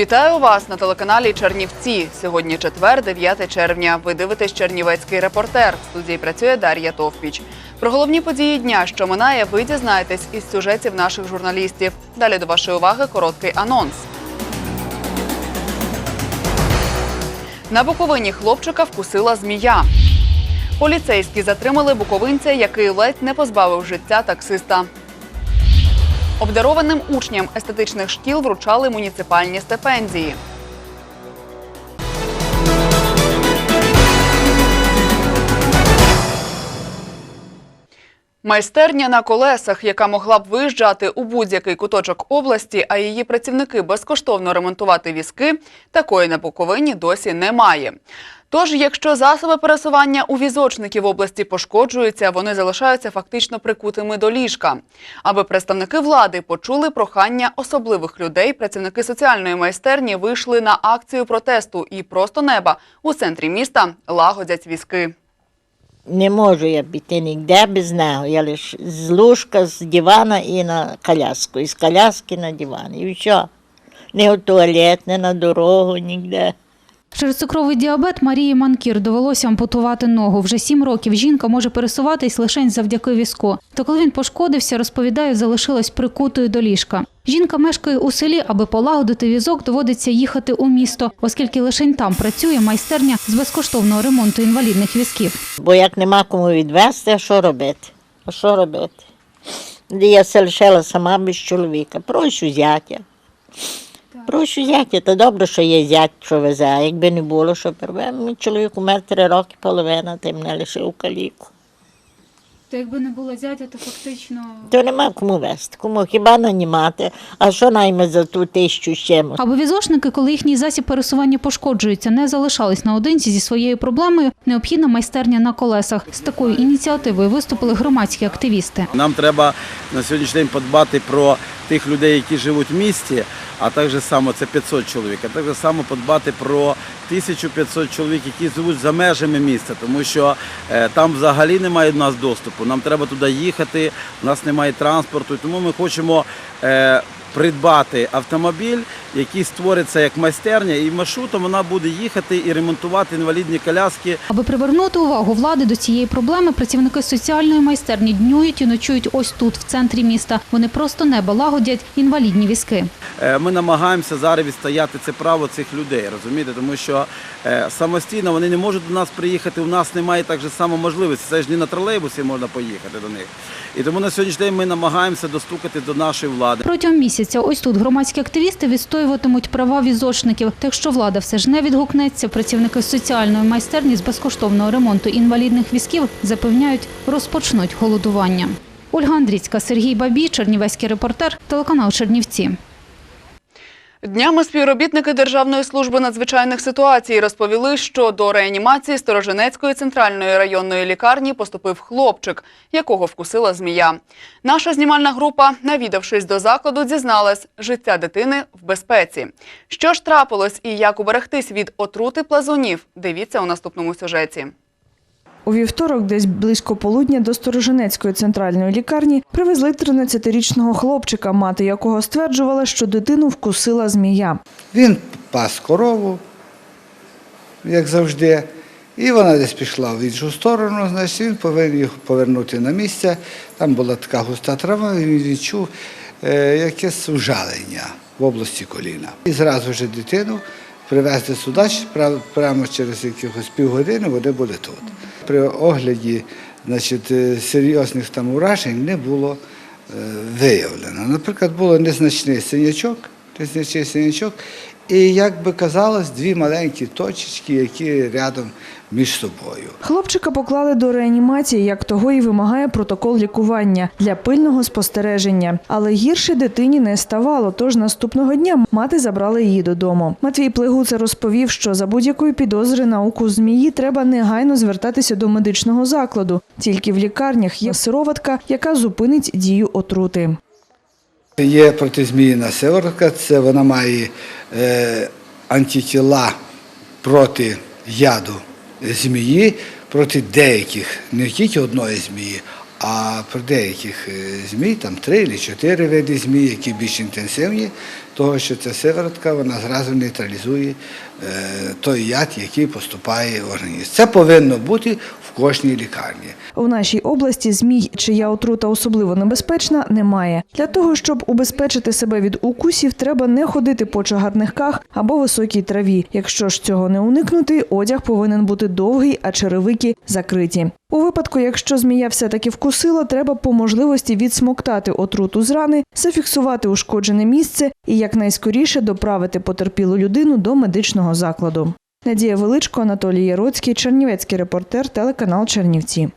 Вітаю вас на телеканалі Чернівці. Сьогодні четвер, 9 червня. Ви дивитесь Чернівецький репортер. В студії працює Дар'я Товпіч. Про головні події дня, що минає, ви дізнаєтесь із сюжетів наших журналістів. Далі до вашої уваги короткий анонс. На Буковині хлопчика вкусила змія. Поліцейські затримали буковинця, який ледь не позбавив життя таксиста. Обдарованим учням естетичних шкіл вручали муніципальні стипендії. Майстерня на колесах, яка могла б виїжджати у будь-який куточок області, а її працівники безкоштовно ремонтувати візки, такої на Буковині досі немає. Тож, якщо засоби пересування у візочників області пошкоджуються, вони залишаються фактично прикутими до ліжка. Аби представники влади почули прохання особливих людей, працівники соціальної майстерні вийшли на акцію протесту і просто неба у центрі міста лагодять візки. Не можу я піти ніде без нього. Я лише з ложка, з дивана і на коляску, і з коляски на диван. І все. Не в туалет, не на дорогу, ніде. Через цукровий діабет Марії Манкір довелося ампутувати ногу. Вже сім років жінка може пересуватись лише завдяки візку. Та коли він пошкодився, розповідає, залишилась прикутою до ліжка. Жінка мешкає у селі, аби полагодити візок, доводиться їхати у місто, оскільки лише там працює майстерня з безкоштовного ремонту інвалідних візків. Бо як нема кому відвезти, а що робити? А що робити? Я се лишила сама без чоловіка. Прошу зятя. Прошу зятя, то добре, що є зять, що везе. А якби не було, що перве, мій чоловік умер три роки, половина, ти мене лишив каліку. То якби не було зятя, то фактично То нема кому везти, кому хіба нанімати, а що найме за ту тисячу чимось? Аби візочники, коли їхній засіб пересування пошкоджується, не залишались наодинці зі своєю проблемою, необхідна майстерня на колесах. З такою ініціативою виступили громадські активісти. Нам треба на сьогоднішній день подбати про тих людей, які живуть в місті, а так само це 500 чоловік, а так само подбати про 1500 чоловік, які живуть за межами міста, тому що е, там взагалі немає до нас доступу. Нам треба туди їхати, у нас немає транспорту, тому ми хочемо. Придбати автомобіль, який створиться як майстерня, і маршрутом вона буде їхати і ремонтувати інвалідні коляски Аби привернути увагу влади до цієї проблеми, працівники соціальної майстерні днюють і ночують ось тут, в центрі міста. Вони просто неба лагодять інвалідні візки. Е, ми намагаємося зараз відстояти це право цих людей, розумієте, тому що е, самостійно вони не можуть до нас приїхати. У нас немає так же само можливості. Це ж не на тролейбусі можна поїхати до них. І тому на сьогоднішній день ми намагаємося достукати до нашої влади. Протягом місяця ось тут громадські активісти відстоюватимуть права візочників. Та якщо влада все ж не відгукнеться, працівники соціальної майстерні з безкоштовного ремонту інвалідних візків запевняють, розпочнуть голодування. Ольга Андрійська, Сергій Бабій, Чернівецький репортер, телеканал Чернівці. Днями співробітники Державної служби надзвичайних ситуацій розповіли, що до реанімації Сторожинецької центральної районної лікарні поступив хлопчик, якого вкусила змія. Наша знімальна група, навідавшись до закладу, дізналась, життя дитини в безпеці. Що ж трапилось і як уберегтись від отрути плазунів, дивіться у наступному сюжеті. У вівторок, десь близько полудня, до Сторожинецької центральної лікарні привезли 13-річного хлопчика, мати якого стверджувала, що дитину вкусила змія. Він пас корову, як завжди, і вона десь пішла в іншу сторону, значить він повинен їх повернути на місце. Там була така густа трава, він відчув е, якесь ужалення в області коліна. І зразу ж дитину привезли сюди, прямо через якихось півгодини вони були тут. При огляді значить, е, серйозних там уражень не було е, виявлено. Наприклад, було незначний синячок незначний синячок. І, як би казалось, дві маленькі точечки, які рядом між собою. Хлопчика поклали до реанімації, як того і вимагає протокол лікування для пильного спостереження. Але гірше дитині не ставало. Тож наступного дня мати забрала її додому. Матвій Плегуце розповів, що за будь-якої підозри на укус змії треба негайно звертатися до медичного закладу. Тільки в лікарнях є сироватка, яка зупинить дію отрути. Є протизміїна сиворотка, це вона має е, антитіла проти яду змії, проти деяких, не тільки одної змії, а про деяких е, змій, там три чи чотири види змій, які більш інтенсивні, того що ця сиворотка вона зразу нейтралізує е, той яд, який поступає в організм. Це повинно бути кожній лікарні. У нашій області змій, чия отрута особливо небезпечна, немає. Для того, щоб убезпечити себе від укусів, треба не ходити по чагарниках або високій траві. Якщо ж цього не уникнути, одяг повинен бути довгий, а черевики закриті. У випадку, якщо змія все-таки вкусила, треба по можливості відсмоктати отруту з рани, зафіксувати ушкоджене місце і якнайскоріше доправити потерпілу людину до медичного закладу. Надія Величко, Анатолій Яроцький, Чернівецький репортер, телеканал Чернівці.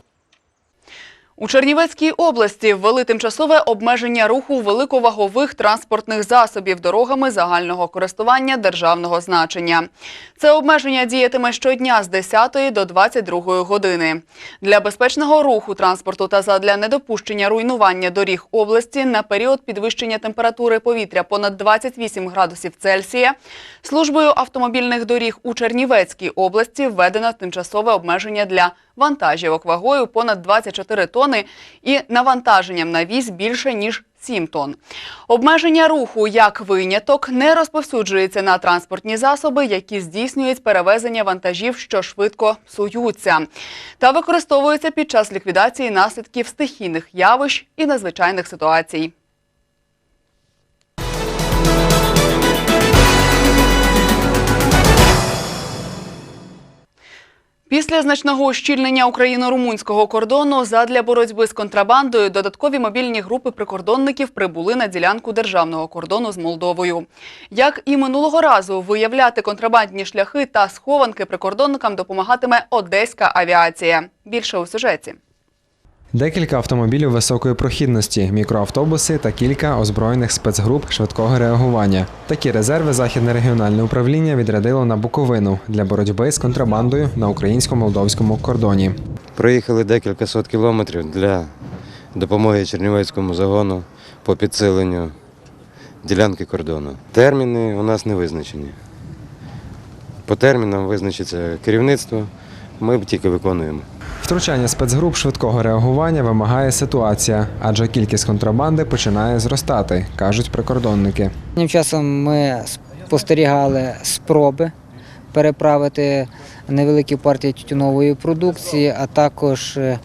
У Чернівецькій області ввели тимчасове обмеження руху великовагових транспортних засобів дорогами загального користування державного значення. Це обмеження діятиме щодня з 10 до 22 години. Для безпечного руху транспорту та задля недопущення руйнування доріг області на період підвищення температури повітря понад 28 градусів Цельсія службою автомобільних доріг у Чернівецькій області введено тимчасове обмеження для вантажівок вагою понад 24 тони і навантаженням на віз більше ніж 7 тонн. Обмеження руху як виняток не розповсюджується на транспортні засоби, які здійснюють перевезення вантажів, що швидко псуються, та використовуються під час ліквідації наслідків стихійних явищ і надзвичайних ситуацій. Після значного ущільнення україно-румунського кордону задля боротьби з контрабандою додаткові мобільні групи прикордонників прибули на ділянку державного кордону з Молдовою. Як і минулого разу, виявляти контрабандні шляхи та схованки прикордонникам допомагатиме одеська авіація. Більше у сюжеті. Декілька автомобілів високої прохідності, мікроавтобуси та кілька озброєних спецгруп швидкого реагування. Такі резерви західне регіональне управління відрядило на Буковину для боротьби з контрабандою на українсько-молдовському кордоні. Проїхали декілька сот кілометрів для допомоги Чернівецькому загону по підсиленню ділянки кордону. Терміни у нас не визначені. По термінам визначиться керівництво, ми тільки виконуємо. Втручання спецгруп швидкого реагування вимагає ситуація, адже кількість контрабанди починає зростати, кажуть прикордонники. Тим часом ми спостерігали спроби переправити невеликі партії тютюнової продукції, а також е,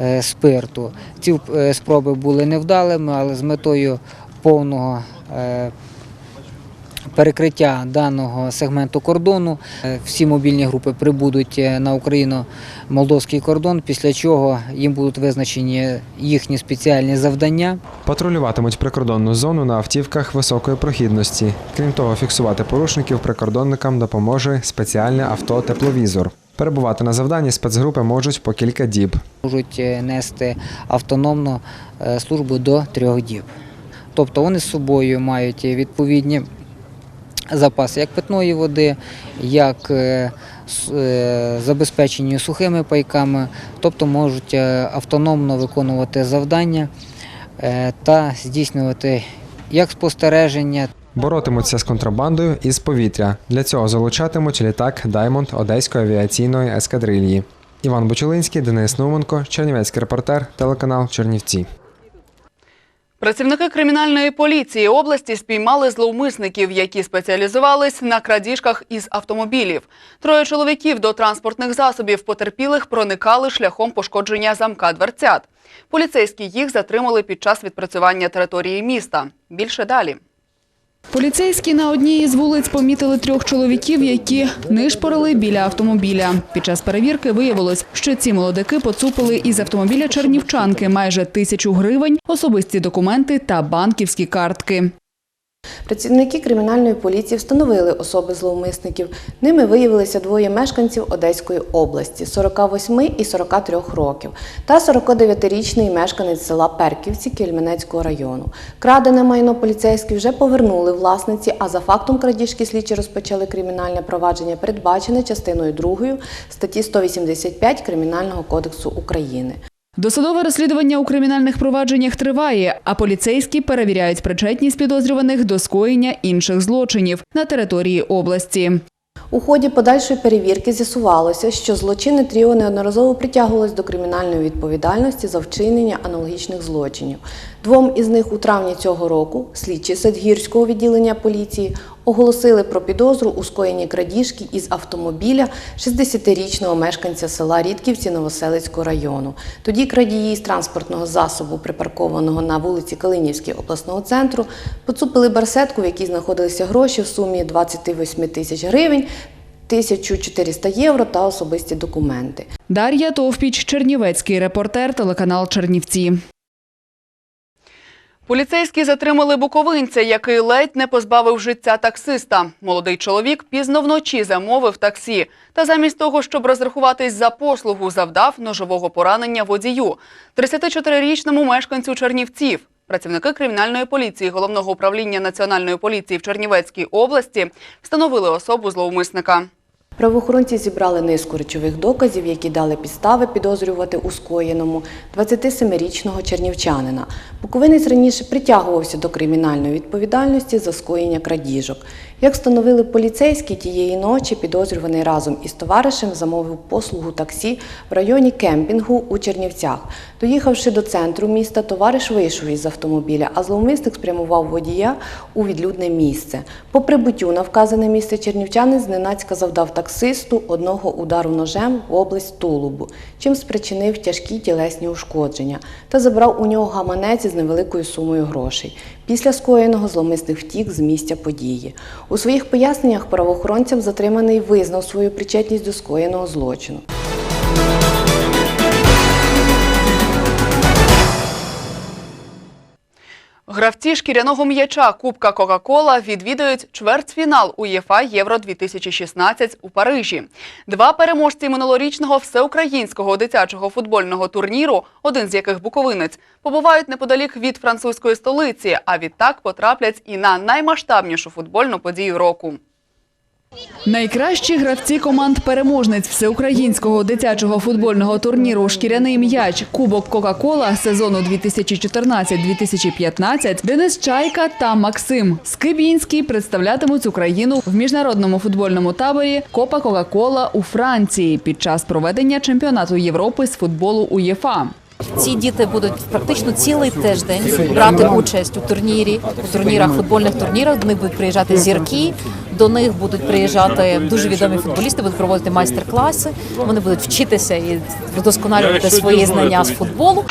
е, спирту. Ці е, спроби були невдалими, але з метою повного перекриття даного сегменту кордону е, всі мобільні групи прибудуть е, на Україно-молдовський кордон, після чого їм будуть визначені їхні спеціальні завдання. Патрулюватимуть прикордонну зону на автівках високої прохідності. Крім того, фіксувати порушників прикордонникам допоможе спеціальне авто-тепловізор. Перебувати на завданні спецгрупи можуть по кілька діб. можуть е, нести автономну службу до трьох діб. Тобто вони з собою мають відповідні запаси як питної води, як е, е, забезпечені сухими пайками, тобто можуть е, автономно виконувати завдання та здійснювати як спостереження, Боротимуться з контрабандою із повітря. Для цього залучатимуть літак Даймонд Одеської авіаційної ескадрильї. Іван Бочулинський, Денис Науменко, Чернівецький репортер, телеканал Чернівці. Працівники кримінальної поліції області спіймали зловмисників, які спеціалізувались на крадіжках із автомобілів. Троє чоловіків до транспортних засобів потерпілих проникали шляхом пошкодження замка дверцят. Поліцейські їх затримали під час відпрацювання території міста. Більше далі. Поліцейські на одній із вулиць помітили трьох чоловіків, які нишпорили біля автомобіля. Під час перевірки виявилось, що ці молодики поцупили із автомобіля чернівчанки майже тисячу гривень, особисті документи та банківські картки. Працівники кримінальної поліції встановили особи зловмисників. Ними виявилися двоє мешканців Одеської області 48 і 43 років та 49-річний мешканець села Перківці Кельменецького району. Крадене майно поліцейські вже повернули власниці, а за фактом крадіжки слідчі розпочали кримінальне провадження, передбачене частиною 2 статті 185 Кримінального кодексу України. Досудове розслідування у кримінальних провадженнях триває, а поліцейські перевіряють причетність підозрюваних до скоєння інших злочинів на території області. У ході подальшої перевірки з'ясувалося, що злочинне тріо неодноразово притягувалось до кримінальної відповідальності за вчинення аналогічних злочинів. Двом із них у травні цього року слідчі Садгірського відділення поліції оголосили про підозру у скоєнні крадіжки із автомобіля 60-річного мешканця села Рідківці Новоселицького району. Тоді крадії з транспортного засобу, припаркованого на вулиці Калинівській обласного центру, поцупили барсетку, в якій знаходилися гроші в сумі 28 тисяч гривень, 1400 євро та особисті документи. Дар'я Товпіч, Чернівецький репортер, телеканал Чернівці. Поліцейські затримали буковинця, який ледь не позбавив життя таксиста. Молодий чоловік пізно вночі замовив таксі. Та замість того, щоб розрахуватись за послугу, завдав ножового поранення водію. 34-річному мешканцю Чернівців. Працівники кримінальної поліції Головного управління Національної поліції в Чернівецькій області встановили особу зловмисника. Правоохоронці зібрали низку речових доказів, які дали підстави підозрювати у скоєному 27-річного чернівчанина. Буковинець раніше притягувався до кримінальної відповідальності за скоєння крадіжок. Як встановили поліцейські, тієї ночі підозрюваний разом із товаришем замовив послугу таксі в районі кемпінгу у Чернівцях. Доїхавши до центру міста, товариш вийшов із автомобіля, а зловмисник спрямував водія у відлюдне місце. По прибуттю на вказане місце чернівчанин зненацька завдав таксисту одного удару ножем в область тулубу, чим спричинив тяжкі тілесні ушкодження та забрав у нього гаманець із невеликою сумою грошей. Після скоєного зломисних втік з місця події. У своїх поясненнях правоохоронцям затриманий визнав свою причетність до скоєного злочину. Гравці шкіряного м'яча Кубка Кока-Кола відвідують чвертьфінал УЄФА Євро-2016 у Парижі. Два переможці минулорічного всеукраїнського дитячого футбольного турніру, один з яких буковинець, побувають неподалік від французької столиці, а відтак потраплять і на наймасштабнішу футбольну подію року. Найкращі гравці команд переможниць всеукраїнського дитячого футбольного турніру Шкіряний м'яч Кубок Кока-Кола сезону 2014-2015 Денис Чайка та Максим Скибінський представлятимуть Україну в міжнародному футбольному таборі Копа Кока-Кола у Франції під час проведення чемпіонату Європи з футболу УЄФА. Ці діти будуть практично цілий тиждень брати участь у турнірі, у турнірах, футбольних турнірах. До них будуть приїжджати зірки. До них будуть приїжджати дуже відомі футболісти, будуть проводити майстер-класи. Вони будуть вчитися і вдосконалювати свої знання з футболу.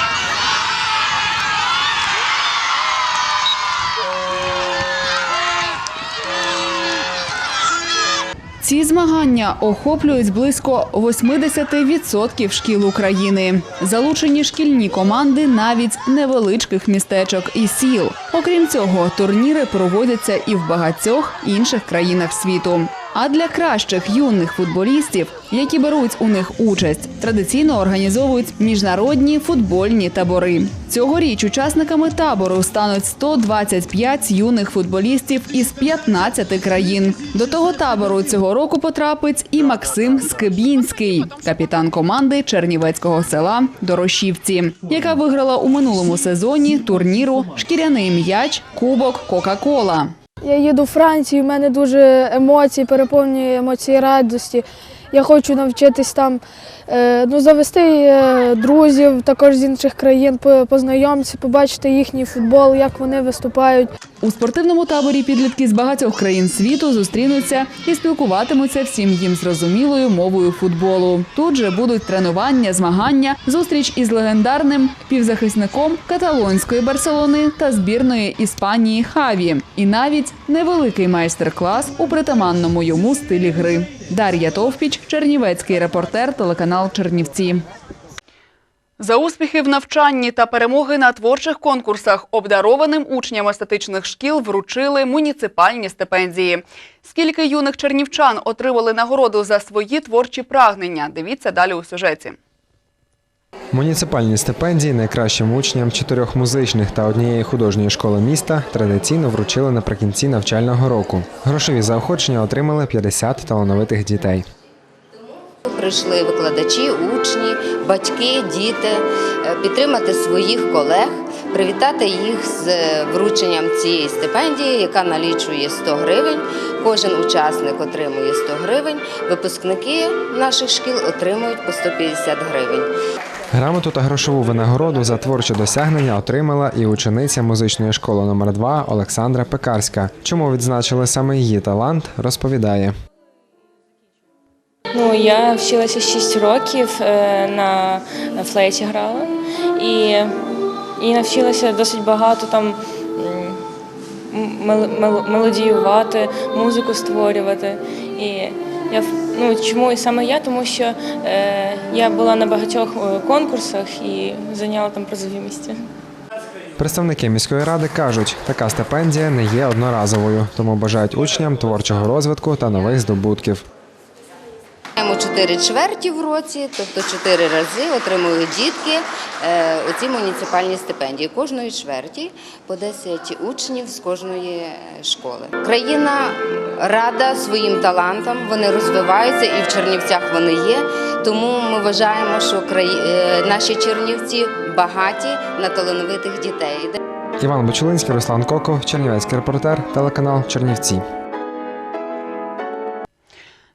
Ці змагання охоплюють близько 80% шкіл України. Залучені шкільні команди навіть невеличких містечок і сіл. Окрім цього, турніри проводяться і в багатьох інших країнах світу. А для кращих юних футболістів, які беруть у них участь, традиційно організовують міжнародні футбольні табори. Цьогоріч учасниками табору стануть 125 юних футболістів із 15 країн. До того табору цього року потрапить і Максим Скибінський, капітан команди Чернівецького села Дорошівці, яка виграла у минулому сезоні турніру Шкіряний м'яч Кубок Кока-Кола. Я їду у Францію, в мене дуже емоції, переповнює емоції радості. Я хочу навчитись там е, ну, завести е, друзів також з інших країн, по- познайомитися, побачити їхній футбол, як вони виступають. У спортивному таборі підлітки з багатьох країн світу зустрінуться і спілкуватимуться всім їм зрозумілою мовою футболу. Тут же будуть тренування, змагання, зустріч із легендарним півзахисником каталонської Барселони та збірної Іспанії Хаві, і навіть невеликий майстер-клас у притаманному йому стилі гри. Дар'я Товпіч, Чернівецький репортер, телеканал Чернівці. За успіхи в навчанні та перемоги на творчих конкурсах обдарованим учням естетичних шкіл вручили муніципальні стипендії. Скільки юних чернівчан отримали нагороду за свої творчі прагнення? Дивіться далі у сюжеті. Муніципальні стипендії найкращим учням чотирьох музичних та однієї художньої школи міста традиційно вручили наприкінці навчального року. Грошові заохочення отримали 50 талановитих дітей. Прийшли викладачі, учні, батьки, діти е, підтримати своїх колег, привітати їх з е, врученням цієї стипендії, яка налічує 100 гривень. Кожен учасник отримує 100 гривень. Випускники наших шкіл отримують по 150 гривень. Грамоту та грошову винагороду за творче досягнення отримала і учениця музичної школи номер 2 Олександра Пекарська. Чому відзначили саме її талант, розповідає. Ну, я вчилася 6 років е, на флейті грала і, і навчилася досить багато там мелодіювати, музику створювати. І я ну, чому і саме я? Тому що е, я була на багатьох е, конкурсах і зайняла там призові місця. Представники міської ради кажуть, така стипендія не є одноразовою, тому бажають учням творчого розвитку та нових здобутків. Маємо 4 чверті в році, тобто 4 рази отримують дітки е, оці муніципальні стипендії. Кожної чверті по 10 учнів з кожної е, школи. Країна рада своїм талантам, вони розвиваються і в Чернівцях вони є. Тому ми вважаємо, що е, наші чернівці багаті на талановитих дітей. Іван Бочулинський, Руслан Коко, Чернівецький репортер, телеканал Чернівці.